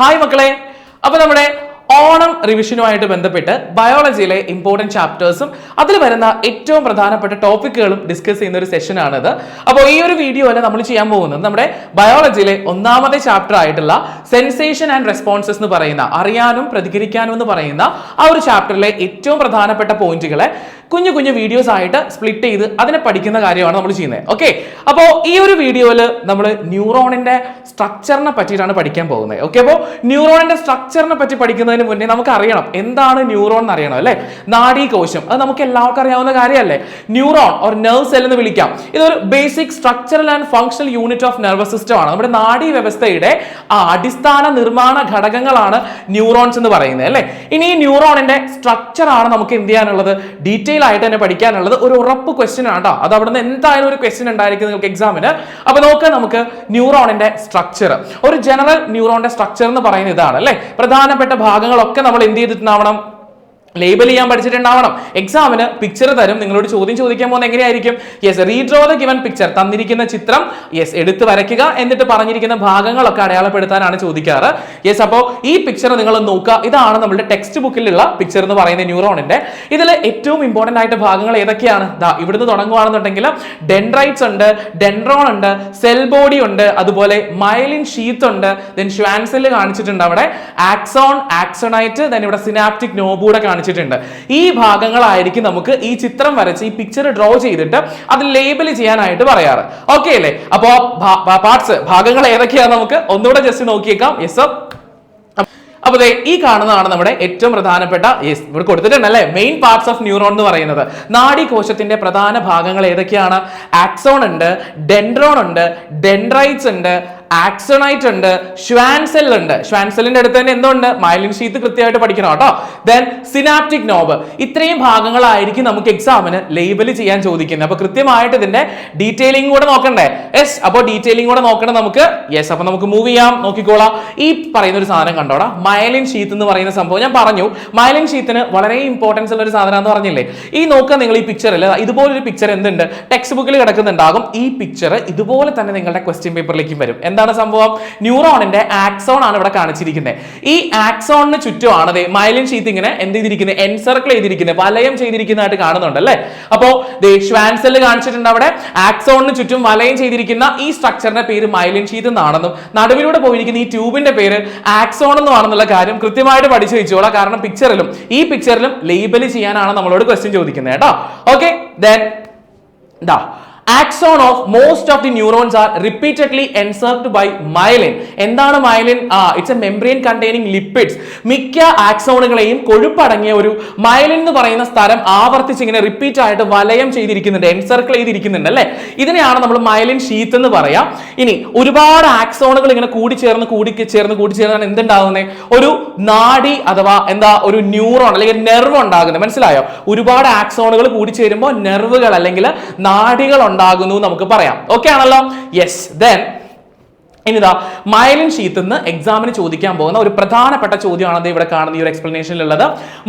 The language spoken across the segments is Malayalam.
ഹായ് മക്കളെ. അപ്പൊ നമ്മുടെ ഓണം റിവിഷനുമായിട്ട് ബന്ധപ്പെട്ട് ബയോളജിയിലെ ഇമ്പോർട്ടന്റ് ചാപ്റ്റേഴ്സും അതിൽ വരുന്ന ഏറ്റവും പ്രധാനപ്പെട്ട ടോപ്പിക്കുകളും ഡിസ്കസ് ചെയ്യുന്ന ഒരു സെഷനാണിത് അപ്പോൾ ഈ ഒരു വീഡിയോ അല്ല നമ്മൾ ചെയ്യാൻ പോകുന്നത്? നമ്മുടെ ബയോളജിയിലെ ഒന്നാമത്തെ ചാപ്റ്റർ ആയിട്ടുള്ള സെൻസേഷൻ ആൻഡ് റെസ്പോൺസസ് എന്ന് പറയുന്ന അറിയാനും പ്രതികരിക്കാനും എന്ന് പറയുന്ന ആ ഒരു ചാപ്റ്ററിലെ ഏറ്റവും പ്രധാനപ്പെട്ട പോയിന്റുകളെ കുഞ്ഞു കുഞ്ഞു വീഡിയോസ് ആയിട്ട് സ്പ്ലിറ്റ് ചെയ്ത് അതിനെ പഠിക്കുന്ന കാര്യമാണ് നമ്മൾ ചെയ്യുന്നത്. ഓക്കെ അപ്പോൾ ഈ ഒരു വീഡിയോയിൽ നമ്മൾ ന്യൂറോണിന്റെ സ്ട്രക്ചറിനെ പറ്റിയിട്ടാണ് പഠിക്കാൻ പോകുന്നത്. ഓക്കെ അപ്പോൾ ന്യൂറോണിന്റെ സ്ട്രക്ചറിനെ പറ്റി പഠിക്കുന്നതിന് മുന്നേ നമുക്ക് അറിയണം എന്താണ് ന്യൂറോൺ എന്ന് അറിയണം അല്ലേ? നാഡീകോശം അത് നമുക്ക് എല്ലാവർക്കും അറിയാവുന്ന കാര്യമല്ലേ ന്യൂറോൺ ഓർ നെർവ് സെൽ എന്ന് വിളിക്കാം. ഇതൊരു basic structural and functional unit of nervous system ആണ്. നമ്മുടെ നാഡീ വ്യവസ്ഥയുടെ ആ അടിസ്ഥാന നിർമ്മാണ ഘടകങ്ങളാണ് ന്യൂറോൺസ് എന്ന് പറയുന്നത് അല്ലേ? ഇനി ഈ ന്യൂറോണിന്റെ സ്ട്രക്ചർ ആണ് നമുക്ക് എന്ത് ചെയ്യാനുള്ളത്? ഡീറ്റെയിൽ ആയിട്ട് തന്നെ പഠിക്കാനുള്ളത് ഒരു ഉറപ്പ് ക്വസ്റ്റ്യൻ ആണ് കേട്ടോ. അത് അവിടുന്ന് എന്തായാലും ഒരു ക്വസ്റ്റ്യൻ ഉണ്ടായിരിക്കും നിങ്ങൾക്ക് എക്സാമിന് അപ്പൊ നോക്കാം നമുക്ക് ന്യൂറോണിന്റെ സ്ട്രക്ചർ ഒരു ജനറൽ ന്യൂറോണിന്റെ സ്ട്രക്ചർ എന്ന് പറയുന്നത് ഇതാണ് അല്ലേ? പ്രധാനപ്പെട്ട ഭാഗങ്ങളൊക്കെ നമ്മൾ എന്ത് ചെയ്തിട്ടുണ്ടാവണം? ലേബൽ ചെയ്യാൻ പഠിച്ചിട്ടുണ്ടാവണം. എക്സാമിന് പിക്ചർ തരും. നിങ്ങളോട് ചോദ്യം ചോദിക്കാൻ പോകുന്നത് എങ്ങനെയായിരിക്കും? Yes redraw the given picture തന്നിരിക്കുന്ന ചിത്രം യെസ് എടുത്ത് വരയ്ക്കുക എന്നിട്ട് പറഞ്ഞിരിക്കുന്ന ഭാഗങ്ങളൊക്കെ അടയാളപ്പെടുത്താനാണ് ചോദിക്കാറ്. യെസ് അപ്പോൾ ഈ പിക്ചർ നിങ്ങൾ നോക്കുക. ഇതാണ് നമ്മുടെ ടെക്സ്റ്റ് ബുക്കിലുള്ള പിക്ചർ എന്ന് പറയുന്ന ന്യൂറോണിന്റെ ഇതിൽ ഏറ്റവും ഇമ്പോർട്ടന്റ് ആയിട്ട് ഭാഗങ്ങൾ ഏതൊക്കെയാണ്? ദാ ഇവിടുന്ന് തുടങ്ങുകയാണെന്നുണ്ടെങ്കിൽ ഡെൻഡ്രൈറ്റ്സ് ഉണ്ട് ഡെൻഡ്രോൺ ഉണ്ട് സെൽ ബോഡി ഉണ്ട് അതുപോലെ മൈലിൻ ഷീത്ത് ഉണ്ട് ദെൻ ഷ്വാൻസെൽ കാണിച്ചിട്ടുണ്ട് അവിടെ. ആക്സോൺ ആക്സോണൈറ്റ് ദെൻ ഇവിടെ സിനാപ്റ്റിക് നോബൂടെ കാണിച്ചിട്ടുണ്ട്. ഈ ഭാഗങ്ങളായിരിക്കും നമുക്ക് ഈ ചിത്രം വരച്ച് ഈ പിക്ചർ ഡ്രോ ചെയ്തിട്ട് അത് ലേബൽ ചെയ്യാനായിട്ട് പറയാറ്. ഓക്കെ അല്ലേ? അപ്പോ പാർട്സ് ഭാഗങ്ങൾ ഏതൊക്കെയാണ് നമുക്ക്? ഒന്നുകൂടെ ജസ്റ്റ് നോക്കിയേക്കാം. യെസ് അപ്പൊ ഈ കാണുന്നതാണ് നമ്മുടെ ഏറ്റവും പ്രധാനപ്പെട്ട ഇവിടെ കൊടുത്തിട്ടുണ്ട് അല്ലേ? മെയിൻ പാർട്സ് ഓഫ് ന്യൂറോൺ എന്ന് പറയുന്നത്. നാഡി കോശത്തിന്റെ പ്രധാന ഭാഗങ്ങൾ ഏതൊക്കെയാണ്? ആക്സോൺ ഉണ്ട് ഡെൻഡ്രോൺ ഉണ്ട് ഡെൻഡ്രൈറ്റ്സ് ഉണ്ട് ആക്സോണൈറ്റ് ഉണ്ട് ഷ്വാൻസെൽ ഉണ്ട് ഷ്വാൻസെല്ലിന്റെ അടുത്ത് തന്നെ എന്തുണ്ട്? മൈലിൻ ഷീത്ത് കൃത്യമായിട്ട് പഠിക്കണം കേട്ടോ. ദെൻ സിനാപ്റ്റിക് നോബ് ഇത്രയും ഭാഗങ്ങളായിരിക്കും നമുക്ക് എക്സാമിന് ലേബൽ ചെയ്യാൻ ചോദിക്കുന്നത്. അപ്പൊ കൃത്യമായിട്ട് ഇതിന്റെ ഡീറ്റെയിലിംഗ് കൂടെ നോക്കണ്ടേ. യെസ് അപ്പോൾ ഡീറ്റെയിലിംഗ് കൂടെ നോക്കണം നമുക്ക്. യെസ് അപ്പൊ നമുക്ക് മൂവ് ചെയ്യാം. നോക്കിക്കോളാം. ഈ പറയുന്ന ഒരു സാധനം കണ്ടോടാ. മയലിൻ ഷീത്ത് എന്ന് പറയുന്ന സംഭവം. ഞാൻ പറഞ്ഞു മയലിൻ ഷീത്തിന് വളരെ ഇമ്പോർട്ടൻസ് ഉള്ള ഒരു സാധനം എന്ന് പറഞ്ഞില്ലേ? ഈ നോക്കുക നിങ്ങൾ ഈ പിക്ചർ പിക്ചറിൽ ഇതുപോലൊരു പിക്ചർ എന്തുണ്ട്? ടെക്സ്റ്റ് ബുക്കിൽ കിടക്കുന്നുണ്ടാകും. ഈ പിക്ചർ ഇതുപോലെ തന്നെ നിങ്ങളുടെ ക്വസ്റ്റ്യൻ പേപ്പറിലേക്കും വരും. എന്താണ് സംഭവം? ന്യൂറോണിന്റെ ആക്സോൺ ആണ് ഇവിടെ കാണിച്ചിരിക്കുന്നത്. ഈ ആക്സോണിന് ചുറ്റുമാണ് അതെ മൈലിൻ ഷീത്ത് ഇങ്ങനെ എന്ത് ചെയ്തിരിക്കുന്നത്? എൻസർക്കിൾ ചെയ്തിരിക്കുന്നത്. വലയം ചെയ്തിരിക്കുന്നതായിട്ട് കാണുന്നുണ്ട് അല്ലേ? അപ്പോ ദേ ഷ്വാൻസെൽ കാണിച്ചിട്ടുണ്ട് അവിടെ. ആക്സോണിന് ചുറ്റും വലയം ചെയ്തിരിക്കുന്ന ഈ സ്ട്രക്ചറിന്റെ പേര് മൈലിൻ ഷീത്ത് എന്നാണെന്നും നടുവിലൂടെ പോയിരിക്കുന്ന ഈ ട്യൂബിന്റെ പേര് ആക്സോൺ എന്നുമാണെന്നുള്ള കാര്യം കൃത്യമായിട്ട് പഠിച്ചു വെച്ചോളാം. കാരണം പിക്ചറിലും ഈ പിക്ചറിലും ലേബൽ ചെയ്യാനാണ് നമ്മളോട് ക്വസ്റ്റ്യൻ ചോദിക്കുന്നത് കേട്ടോ. Okay then axon of most of the neurons are repeatedly encircled by myelin എന്താണ് myelin it's a membrane containing lipids മിക്ക ആക്സോണുകളെയും കൊഴുപ്പടങ്ങിയ ഒരു മൈലിൻ എന്ന് പറയുന്ന സ്ഥലം ആവർത്തിച്ച് ഇങ്ങനെ റിപ്പീറ്റ് ആയിട്ട് വലയം ചെയ്തിരിക്കുന്നുണ്ട് എൻസർക്കിൾ ചെയ്തിരിക്കുന്നുണ്ട് അല്ലേ? ഇതിനെയാണ് നമ്മൾ മൈലിൻ ഷീത്ത് എന്ന് പറയാം. ഇനി ഒരുപാട് ആക്സോണുകൾ ഇങ്ങനെ കൂടി ചേർന്ന് കൂടി ചേർന്ന് കൂടി ചേർന്നാണ് എന്തുണ്ടാകുന്നത് ഒരു നാഡി അഥവാ എന്താ ഒരു ന്യൂറോൺ അല്ലെങ്കിൽ നെർവ് ഉണ്ടാകുന്നത്. മനസ്സിലായോ? ഒരുപാട് ആക്സോണുകൾ കൂടി ചേരുമ്പോൾ നെർവുകൾ അല്ലെങ്കിൽ നാഡികൾ ഉണ്ടാകുന്നു നമുക്ക് പറയാം. ഓക്കെ ആണല്ലോ? യെസ് ദെൻ ഇനിതാ മയലിൻ ഷീത്ത് എക്സാമിന് ചോദിക്കാൻ പോകുന്ന ഒരു പ്രധാനപ്പെട്ട ചോദ്യമാണ് ഇവിടെ കാണുന്ന ഈ ഒരു എക്സ്പ്ലനേഷനിലുള്ളത്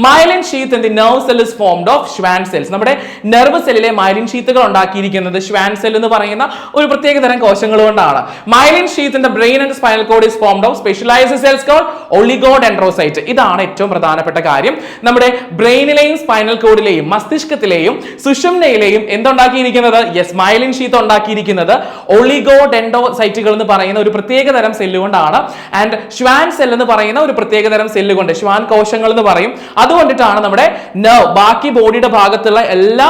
myelin sheath in the nerve cell is formed of Schwann cells നമ്മുടെ നെർവ് സെല്ലിലെ മയലിൻ ഷീത്തുകൾ ഉണ്ടാക്കിയിരിക്കുന്നത് ഷ്വാൻ സെൽ എന്ന് പറയുന്ന ഒരു പ്രത്യേക തരം കോശങ്ങൾ കൊണ്ടാണ്. Myelin sheath in brain and spinal cord is formed of specialised cells call oligodendrocyte ഇതാണ് ഏറ്റവും പ്രധാനപ്പെട്ട കാര്യം. നമ്മുടെ ബ്രെയിനിലെയും സ്പൈനൽ കോഡിലെയും മസ്തിഷ്കത്തിലെയും സുഷുമ്നയിലെയും എന്തുണ്ടാക്കിയിരിക്കുന്നത്? യെസ് മയലിൻ ഷീത്ത് ഉണ്ടാക്കിയിരിക്കുന്നത് ഒളിഗോഡ് എൻഡോസൈറ്റുകൾ എന്ന് പറയുന്ന ഒരു പ്രത്യേക തരം സെല്ല് കൊണ്ടാണ്. ആൻഡ് ഷ്വാൻ സെൽ എന്ന് പറയുന്ന ഒരു പ്രത്യേക തരം സെല്ല് കൊണ്ട് ഷ്വാൻ കോശങ്ങൾ എന്ന് പറയും. അതുകൊണ്ടിട്ടാണ് നമ്മുടെ നെർവ് ബാക്കി ബോഡിയുടെ ഭാഗത്തുള്ള എല്ലാ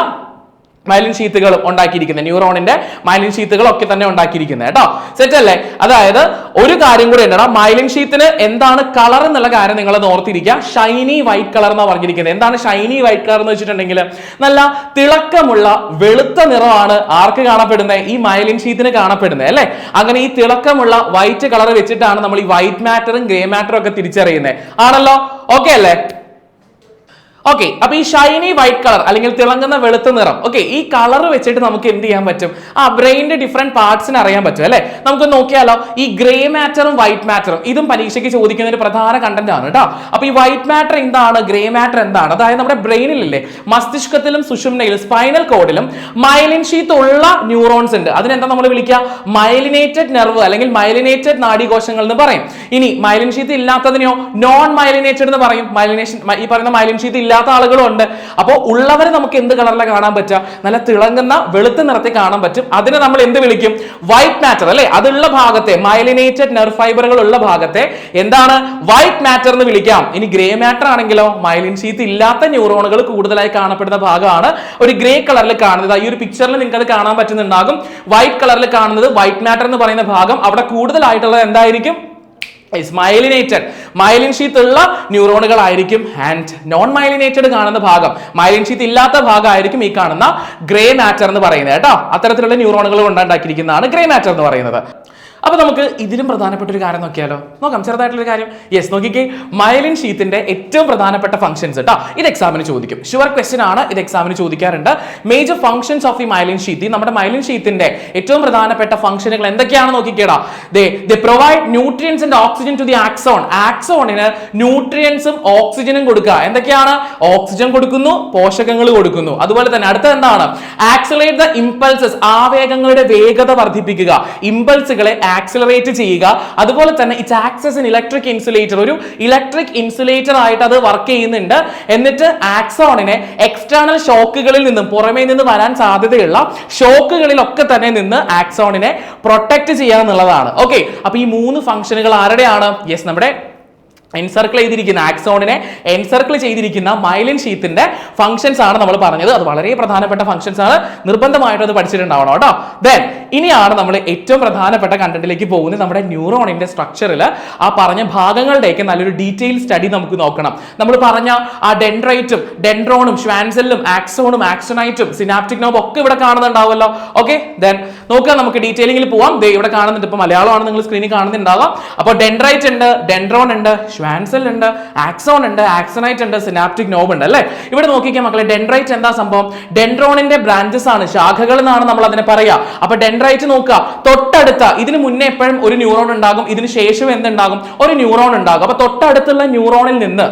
മൈലിൻ ഷീത്തുകളും ഉണ്ടാക്കിയിരിക്കുന്നത് ന്യൂറോണിന്റെ മൈലിൻ ഷീത്തുകൾ ഒക്കെ തന്നെ ഉണ്ടാക്കിയിരിക്കുന്നത് കേട്ടോ. സെറ്റ് അല്ലേ? അതായത് ഒരു കാര്യം കൂടി ഉണ്ടടാ മൈലിൻ ഷീത്തിന് എന്താണ് കളർ എന്നുള്ള കാര്യം നിങ്ങൾ ഓർത്തിരിക്കുക. ഷൈനി വൈറ്റ് കളർ എന്നാണ് പറഞ്ഞിരിക്കുന്നത് എന്താണ് ഷൈനി വൈറ്റ് കളർ എന്ന് വെച്ചിട്ടുണ്ടെങ്കിൽ നല്ല തിളക്കമുള്ള വെളുത്ത നിറമാണ് ആർക്ക് കാണപ്പെടുന്നത് ഈ മൈലിൻ ഷീത്തിന് കാണപ്പെടുന്നത് അല്ലേ? അങ്ങനെ ഈ തിളക്കമുള്ള വൈറ്റ് കളർ വെച്ചിട്ടാണ് നമ്മൾ ഈ വൈറ്റ് മാറ്ററും ഗ്രേ മാറ്ററും ഒക്കെ തിരിച്ചറിയുന്നത് ആണല്ലോ? ഓക്കെ അല്ലേ? ഓക്കെ അപ്പൊ ഈ ഷൈനി വൈറ്റ് കളർ അല്ലെങ്കിൽ തിളങ്ങുന്ന വെളുത്ത നിറം. ഓക്കെ ഈ കളർ വെച്ചിട്ട് നമുക്ക് എന്ത് ചെയ്യാൻ പറ്റും? ആ ബ്രെയിനിന്റെ ഡിഫറെന്റ് പാർട്സിന് അറിയാൻ പറ്റും അല്ലെ? നമുക്ക് നോക്കിയാലോ ഈ ഗ്രേ മാറ്ററും വൈറ്റ് മാറ്ററും ഇതും പരീക്ഷയ്ക്ക് ചോദിക്കുന്ന ഒരു പ്രധാന കണ്ടന്റ് ആണ് കേട്ടോ അപ്പൊ ഈ വൈറ്റ് മാറ്റർ എന്താണ് ഗ്രേ മാറ്റർ എന്താണ്? അതായത് നമ്മുടെ ബ്രെയിനിലില്ലേ മസ്തിഷ്കത്തിലും സുഷുമ്നയിലും സ്പൈനൽ കോഡിലും മൈലിൻ ഷീത്ത് ഉള്ള ന്യൂറോൺസ് ഉണ്ട്. അതിനെന്താ നമ്മൾ വിളിക്കുക മൈലിനേറ്റഡ് നെർവ് അല്ലെങ്കിൽ മൈലിനേറ്റഡ് നാഡീകോശങ്ങൾ എന്ന് പറയും. ഇനി മൈലിൻ ഷീത്ത് ഇല്ലാത്തതിനെയോ നോൺ മൈലിനേറ്റഡ് എന്ന് പറയും. മൈലിനേഷൻ ഈ പറയുന്ന മൈലിൻ ഷീത്ത് ഇല്ലാത്ത ആളുകളും ഉണ്ട്. അപ്പോൾ ഉള്ളവരെ നമുക്ക് എന്ത് കളറിലെ കാണാൻ പറ്റുക? നല്ല തിളങ്ങുന്ന വെളുത്ത നിറത്തിൽ കാണാൻ പറ്റും. അതിനെ നമ്മൾ എന്ത് വിളിക്കും? വൈറ്റ് മാറ്റർ അല്ലെ? അതുള്ള ഭാഗത്തെ മൈലിനേറ്റഡ് നെർവ് ഫൈബറുകൾ ഉള്ള ഭാഗത്തെ എന്താണ്? വൈറ്റ് മാറ്റർ എന്ന് വിളിക്കാം. ഇനി ഗ്രേ മാറ്റർ ആണെങ്കിലോ? മൈലിൻ ഷീത്ത് ഇല്ലാത്ത ന്യൂറോണുകൾ കൂടുതലായി കാണപ്പെടുന്ന ഭാഗമാണ്. ഒരു ഗ്രേ കളറിൽ കാണുന്നത്. ഈ ഒരു പിക്ചറിൽ നിങ്ങൾക്ക് അത് കാണാൻ പറ്റുന്നുണ്ടാകും. വൈറ്റ് കളറിൽ കാണുന്നത് വൈറ്റ് മാറ്റർ എന്ന് പറയുന്ന ഭാഗം. അവിടെ കൂടുതലായിട്ടുള്ളത് എന്തായിരിക്കും? മൈലിനേറ്റഡ് മൈലിൻ ഷീത്ത് ഉള്ള ന്യൂറോണുകൾ ആയിരിക്കും ആൻഡ് നോൺ മൈലിനേറ്റഡ് കാണുന്ന ഭാഗം. മൈലിൻ ഷീത്ത് ഇല്ലാത്ത ഭാഗമായിരിക്കും ഈ കാണുന്ന ഗ്രേ മാറ്റർ എന്ന് പറയുന്നത് കേട്ടോ. അത്തരത്തിലുള്ള ന്യൂറോണുകൾ കൊണ്ടുണ്ടാക്കിയിരിക്കുന്നതാണ് ഗ്രേ മാറ്റർ എന്ന് പറയുന്നത്. അപ്പൊ നമുക്ക് ഇതിലും പ്രധാനപ്പെട്ട ഒരു കാര്യം നോക്കിയാലോ? നോക്കാം ചെറുതായിട്ടുള്ള ഒരു കാര്യം. യെസ് നോക്കിക്കേ. മൈലിൻ ഷീത്തിന്റെ ഏറ്റവും പ്രധാനപ്പെട്ട ഫംഗ്ഷൻസ് കേട്ടോ ഇത് എക്സാമിന് ചോദിക്കും. ഷുവർ ക്വസ്റ്റ്യൻ ആണ്. ഇത് എക്സാമിന് ചോദിക്കാറുണ്ട്. മേജർ ഫംഗ്ഷൻസ് ഓഫ് ഈ മൈലിൻ ഷീറ്റ് നമ്മുടെ മൈലിൻ ഷീത്തിന്റെ ഏറ്റവും പ്രധാനപ്പെട്ട ഫംഗ്ഷനുകൾ എന്തൊക്കെയാണ് നോക്കിക്കേടാ? ദേ ദേ provide nutrients and oxygen to the axon ആക്സോണിന് ന്യൂട്രിയൻസും ഓക്സിജനും കൊടുക്കുക. എന്തൊക്കെയാണ്? ഓക്സിജൻ കൊടുക്കുന്നു പോഷകങ്ങൾ കൊടുക്കുന്നു. അതുപോലെ തന്നെ അടുത്ത എന്താണ്? ആക്സലേറ്റ് ദ ഇമ്പൾസസ് ആവേഗങ്ങളുടെ വേഗത വർദ്ധിപ്പിക്കുക. ഇമ്പൾസുകളെ ആക്സിലറേറ്റ് ചെയ്യുക. അതുപോലെ തന്നെ it's acts as in electric insulator ഒരു ഇലക്ട്രിക് ഇൻസുലേറ്റർ ആയിട്ട് അത് വർക്ക് ചെയ്യുന്നുണ്ട്. എന്നിട്ട് ആക്സോണിനെ എക്സ്റ്റേണൽ ഷോക്കുകളിൽ നിന്നും പുറമേ നിന്ന് വരാൻ സാധ്യതയുള്ള ഷോക്കുകളിലൊക്കെ തന്നെ നിന്ന് ആക്സോണിനെ പ്രൊട്ടക്ട് ചെയ്യുക എന്നുള്ളതാണ്. ഓക്കെ അപ്പൊ ഈ മൂന്ന് ഫംഗ്ഷനുകൾ ആരുടെയാണ്? യെസ് നമ്മുടെ എൻസർക്കിൾ ചെയ്തിരിക്കുന്ന ആക്സോണിനെ എൻസർക്കിൾ ചെയ്തിരിക്കുന്ന മൈലിൻ ഷീത്തിന്റെ ഫംഗ്ഷൻസ് ആണ് നമ്മൾ പറഞ്ഞത്. അത് വളരെ പ്രധാനപ്പെട്ട ഫംഗ്ഷൻസ് ആണ്. നിർബന്ധമായിട്ട് അത് പഠിച്ചിട്ടുണ്ടാവണം കേട്ടോ. ദെൻ ഇനിയാണ് നമ്മൾ ഏറ്റവും പ്രധാനപ്പെട്ട കണ്ടന്റിലേക്ക് പോകുന്നത്. നമ്മുടെ ന്യൂറോണിന്റെ സ്ട്രക്ചറിൽ ആ പറഞ്ഞ ഭാഗങ്ങളുടെയൊക്കെ നല്ലൊരു ഡീറ്റെയിൽ സ്റ്റഡി നമുക്ക് നോക്കണം. നമ്മൾ പറഞ്ഞ ആ ഡെൻഡ്രൈറ്റും ഡെൻഡ്രോണും ഷ്വാൻസെല്ലും ആക്സോണും ആക്സോണൈറ്റും സിനാപ്റ്റിക് നോബ് ഒക്കെ ഇവിടെ കാണുന്നുണ്ടാവുമല്ലോ. ഓക്കെ ദെൻ നോക്കാം നമുക്ക് ഡീറ്റെയിലിംഗിൽ പോവാം. ദേ ഇവിടെ കാണുന്നുണ്ട്. ഇപ്പൊ മലയാളമാണ് നിങ്ങൾ സ്ക്രീനിൽ കാണുന്നുണ്ടാവാം. അപ്പോൾ ഡെൻഡ്രൈറ്റ് ഉണ്ട് ഡെൻഡ്രോൺ ഉണ്ട് ഷ്വാൻസെൽ ഉണ്ട് ആക്സോൺ ഉണ്ട് ആക്സണൈറ്റ് ഉണ്ട് സിനാപ്റ്റിക് നോബ് ഉണ്ട് അല്ലേ? ഇവിടെ നോക്കിക്കാം മക്കളെ ഡെൻഡ്രൈറ്റ് എന്താ സംഭവം? ഡെൻഡ്രോണിന്റെ ബ്രാഞ്ചസ് ആണ് ശാഖകൾ എന്നാണ് നമ്മൾ അതിനെ പറയാ. അപ്പൊ ഡെൻഡ്രൈറ്റ് നോക്കുക തൊട്ടടുത്ത ഇതിന് മുന്നേ എപ്പോഴും ഒരു ന്യൂറോൺ ഉണ്ടാകും ഇതിന് ശേഷം എന്തുണ്ടാകും? ഒരു ന്യൂറോൺ ഉണ്ടാകും. അപ്പൊ തൊട്ടടുത്തുള്ള ന്യൂറോണിൽ നിന്ന്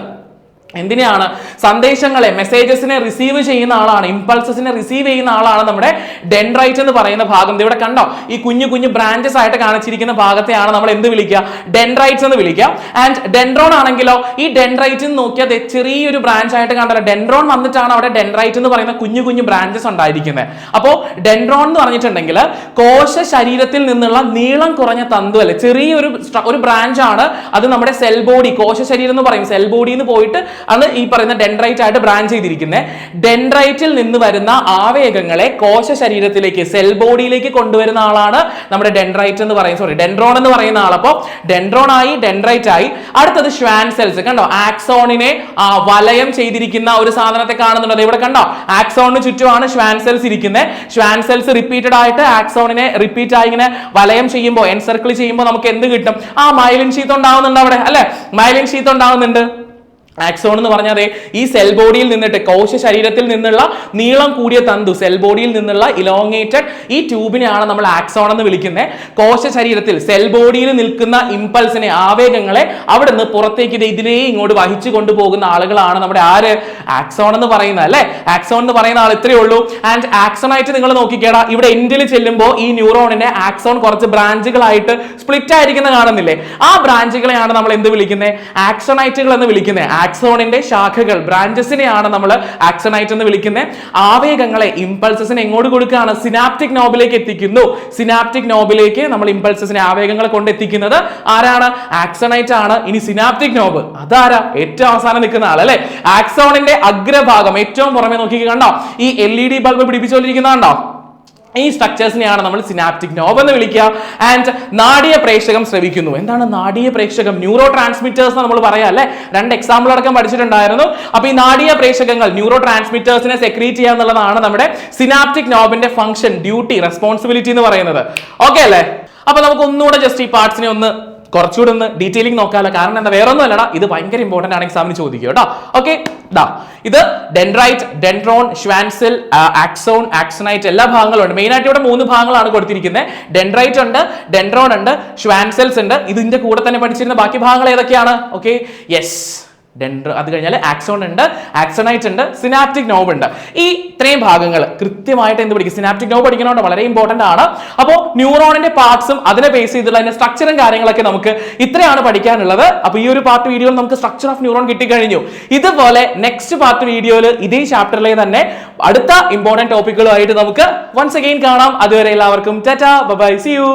എന്തിനെയാണ്? സന്ദേശങ്ങളെ മെസ്സേജസിനെ റിസീവ് ചെയ്യുന്ന ആളാണ് ഇമ്പൾസസിനെ റിസീവ് ചെയ്യുന്ന ആളാണ് നമ്മുടെ ഡെൻഡ്രൈറ്റ് എന്ന് പറയുന്ന ഭാഗം. ഇവിടെ കണ്ടോ? ഈ കുഞ്ഞു കുഞ്ഞു ബ്രാഞ്ചസ് ആയിട്ട് കാണിച്ചിരിക്കുന്ന ഭാഗത്തെയാണ് നമ്മൾ എന്ത് വിളിക്കുക? ഡെൻഡ്രൈറ്റ്സ് എന്ന് വിളിക്കുക. ആൻഡ് ഡെൻഡ്രോൺ ആണെങ്കിലോ ഈ ഡെൻഡ്രൈറ്റ് നോക്കിയാൽ ചെറിയൊരു ബ്രാഞ്ച് ആയിട്ട് കണ്ടല്ലോ. ഡെൻഡ്രോൺ വന്നിട്ടാണ് അവിടെ ഡെൻഡ്രൈറ്റ് എന്ന് പറയുന്ന കുഞ്ഞു കുഞ്ഞു ബ്രാഞ്ചസ് ഉണ്ടായിരിക്കുന്നത്. അപ്പോൾ ഡെൻഡ്രോൺ എന്ന് പറഞ്ഞിട്ടുണ്ടെങ്കിൽ കോശ ശരീരത്തിൽ നിന്നുള്ള നീളം കുറഞ്ഞ തന്തു അല്ലെ? ചെറിയൊരു ഒരു ബ്രാഞ്ച് ആണ്. അത് നമ്മുടെ സെൽ ബോഡി കോശ ശരീരം എന്ന് പറയും. സെൽ ബോഡിന്ന് പോയിട്ട് ആണ് ഈ പറയുന്ന ഡെൻഡ്രൈറ്റ് ആയിട്ട് ബ്രാഞ്ച് ചെയ്തിരിക്കുന്നത് ഡെൻഡ്രൈറ്റിൽ നിന്ന് വരുന്ന ആവേഗങ്ങളെ കോശ ശരീരത്തിലേക്ക് സെൽ ബോഡിയിലേക്ക് കൊണ്ടുവരുന്ന ആളാണ് നമ്മുടെ ഡെൻഡ്രൈറ്റ് എന്ന് പറയുന്നത് സോറി ഡെൻഡ്രോൺ എന്ന് പറയുന്ന ആൾ. അപ്പോ ഡെൻഡ്രോൺ ആയി ഡെൻഡ്രൈറ്റ് ആയി. അടുത്തത് ഷ്വാൻ സെൽസ് കണ്ടോ? ആക്സോണിനെ വലയം ചെയ്തിരിക്കുന്ന ഒരു സാധനത്തെ കാണുന്നുണ്ടോ. ഇവിടെ കണ്ടോ? ആക്സോണിന് ചുറ്റുമാണ് ഷ്വാൻ സെൽസ് ഇരിക്കുന്നത് ഷ്വാൻ സെൽസ് റിപ്പീറ്റഡ് ആയിട്ട് ആക്സോണിനെ റിപ്പീറ്റ് ആയി ഇങ്ങനെ വലയം ചെയ്യുമ്പോൾ എൻസർക്കിൾ ചെയ്യുമ്പോൾ നമുക്ക് എന്ത് കിട്ടും? ആ മൈലിൻ ഷീത്ത് ഉണ്ടാവുന്നുണ്ട് അവിടെ. അല്ലെ? മൈലിൻ ഷീത്ത് ഉണ്ടാവുന്നുണ്ട്. ആക്സോൺ എന്ന് പറഞ്ഞാൽ ഈ സെൽ ബോഡിയിൽ നിന്നിട്ട് കോശ ശരീരത്തിൽ നിന്നുള്ള നീളം കൂടിയ തന്തു സെൽ ബോഡിയിൽ നിന്നുള്ള ഇലോങ്ങേറ്റഡ് ഈ ട്യൂബിനെയാണ് നമ്മൾ ആക്സോൺ എന്ന് വിളിക്കുന്നത്. കോശ ശരീരത്തിൽ സെൽ ബോഡിയിൽ നിൽക്കുന്ന ഇമ്പൾസിനെ ആവേഗങ്ങളെ അവിടെ നിന്ന് പുറത്തേക്ക് ഇതിലേ ഇങ്ങോട്ട് വഹിച്ചു കൊണ്ടുപോകുന്ന ആളുകളാണ് നമ്മുടെ ആര്? ആക്സോൺ എന്ന് പറയുന്നത് അല്ലേ? ആക്സോൺ എന്ന് പറയുന്ന ആൾ ഇത്രയേ ഉള്ളൂ. ആൻഡ് ആക്സോണായിട്ട് നിങ്ങൾ നോക്കിക്കേടാ ഇവിടെ എൻഡിൽ ചെല്ലുമ്പോൾ ഈ ന്യൂറോണിന്റെ ആക്സോൺ കുറച്ച് ബ്രാഞ്ചുകളായിട്ട് സ്പ്ലിറ്റ് ആയിരിക്കുന്ന കാണുന്നില്ലേ? ആ ബ്രാഞ്ചുകളെയാണ് നമ്മൾ എന്ത് വിളിക്കുന്നത്? ആക്സോണൈറ്റുകൾ എന്ന് വിളിക്കുന്നത്. ആക്സോണിന്റെ ശാഖകൾ ബ്രാഞ്ചസിനെയാണ് നമ്മൾ ആക്സണൈറ്റ് എന്ന് വിളിക്കുന്നത് ആവേഗങ്ങളെ ഇമ്പൾസസിനെ എങ്ങോട്ട് കൊടുക്കുകയാണ്? സിനാപ്റ്റിക് നോബിലേക്ക് എത്തിക്കുന്നു. സിനാപ്റ്റിക് നോബിലേക്ക് നമ്മൾ ഇമ്പൾസസിനെ ആവേഗങ്ങളെ കൊണ്ട് എത്തിക്കുന്നത് ആരാണ്? ആക്സണൈറ്റ് ആണ്. ഇനി സിനാപ്റ്റിക് നോബ് അതാരാ? ഏറ്റവും അവസാനം നിൽക്കുന്ന ആൾ അല്ലെ? ആക്സോണിന്റെ അഗ്രഭാഗം ഏറ്റവും പുറമെ നോക്കി കണ്ടോ? ഈ എൽ ഇ ഡി ബൾബ് പിടിപ്പിച്ചുകൊണ്ടിരിക്കുന്ന കണ്ടോ? ഈ സ്ട്രക്ചേഴ്സിനെയാണ് നമ്മൾ സിനാപ്റ്റിക് നോബ് എന്ന് വിളിക്കുക. ആൻഡ് നാടീയ പ്രേക്ഷകം ശ്രവിക്കുന്നു. എന്താണ് നാടീയ പ്രേക്ഷകം? ന്യൂറോ ട്രാൻസ്മിറ്റേഴ്സ് നമ്മൾ പറയാം അല്ലെ? രണ്ട് എക്സാമ്പിൾ അടക്കം പഠിച്ചിട്ടുണ്ടായിരുന്നു. അപ്പൊ ഈ നാടീയ പ്രേക്ഷകങ്ങൾ ന്യൂറോ ട്രാൻസ്മിറ്റേഴ്സിനെ സെക്രീറ്റ് ചെയ്യുക എന്നുള്ളതാണ് നമ്മുടെ സിനാപ്റ്റിക് നോബിന്റെ ഫംഗ്ഷൻ ഡ്യൂട്ടി റെസ്പോൺസിബിലിറ്റി എന്ന് പറയുന്നത്. ഓക്കെ അല്ലേ? അപ്പൊ നമുക്ക് ഒന്നുകൂടെ ജസ്റ്റ് ഈ പാർട്സിനെ ഒന്ന് കുറച്ചുകൂടെ ഒന്ന് ഡീറ്റെയിലിംഗ് നോക്കാമല്ലോ കാരണം എന്താ വേറെ ഒന്നും അല്ലടാ ഇത് ഭയങ്കര ഇമ്പോർട്ടന്റ് ആണ് എക്സാമിന് ചോദിക്കുക കേട്ടോ. ഓക്കെ ഇത് ഡെൻഡ്രൈറ്റ് ഡെൻഡ്രോൺ ഷ്വാൻസിൽ ആക്സോൺ ആക്സണൈറ്റ് എല്ലാ ഭാഗങ്ങളും ഉണ്ട് മെയിൻ ആയിട്ട് ഇവിടെ മൂന്ന് ഭാഗങ്ങളാണ് കൊടുത്തിരിക്കുന്നത് ഡെൻഡ്രൈറ്റ് ഉണ്ട് ഡെൻഡ്രോൺ ഉണ്ട് ഷ്വാൻസെൽസ് ഉണ്ട്. ഇതിന്റെ കൂടെ തന്നെ പഠിച്ചിരുന്ന ബാക്കി ഭാഗങ്ങൾ ഏതൊക്കെയാണ്? ഓക്കെ യെസ് ഡെൻഡ്രോ അത് കഴിഞ്ഞാൽ ആക്സോൺ ഉണ്ട് ആക്സണൈറ്റ് ഉണ്ട് സിനാപ്റ്റിക് നോബ് ഉണ്ട്. ഈ ഇത്രയും ഭാഗങ്ങൾ കൃത്യമായിട്ട് എന്ത് പഠിക്കും? സിനാപ്റ്റിക് നോബ് പഠിക്കണോണ്ട് വളരെ ഇമ്പോർട്ടന്റ് ആണ്. അപ്പോൾ ന്യൂറോണിന്റെ പാർട്സും അതിനെ ബേസ് ചെയ്തിട്ടുള്ള അതിന്റെ സ്ട്രക്ചറും കാര്യങ്ങളൊക്കെ നമുക്ക് ഇത്രയാണ് പഠിക്കാനുള്ളത്. അപ്പോൾ ഈ ഒരു പാർട്ട് വീഡിയോയിൽ നമുക്ക് സ്ട്രക്ചർ ഓഫ് ന്യൂറോൺ കിട്ടിക്കഴിഞ്ഞു. ഇതുപോലെ നെക്സ്റ്റ് പാർട്ട് വീഡിയോയിൽ ഇതേ ചാപ്റ്ററിലെ തന്നെ അടുത്ത ഇമ്പോർട്ടന്റ് ടോപ്പിക്കുകളുമായിട്ട് നമുക്ക് വൺസ് അഗെയിൻ കാണാം. അതുവരെ എല്ലാവർക്കും ടാറ്റാ ബൈ സി യു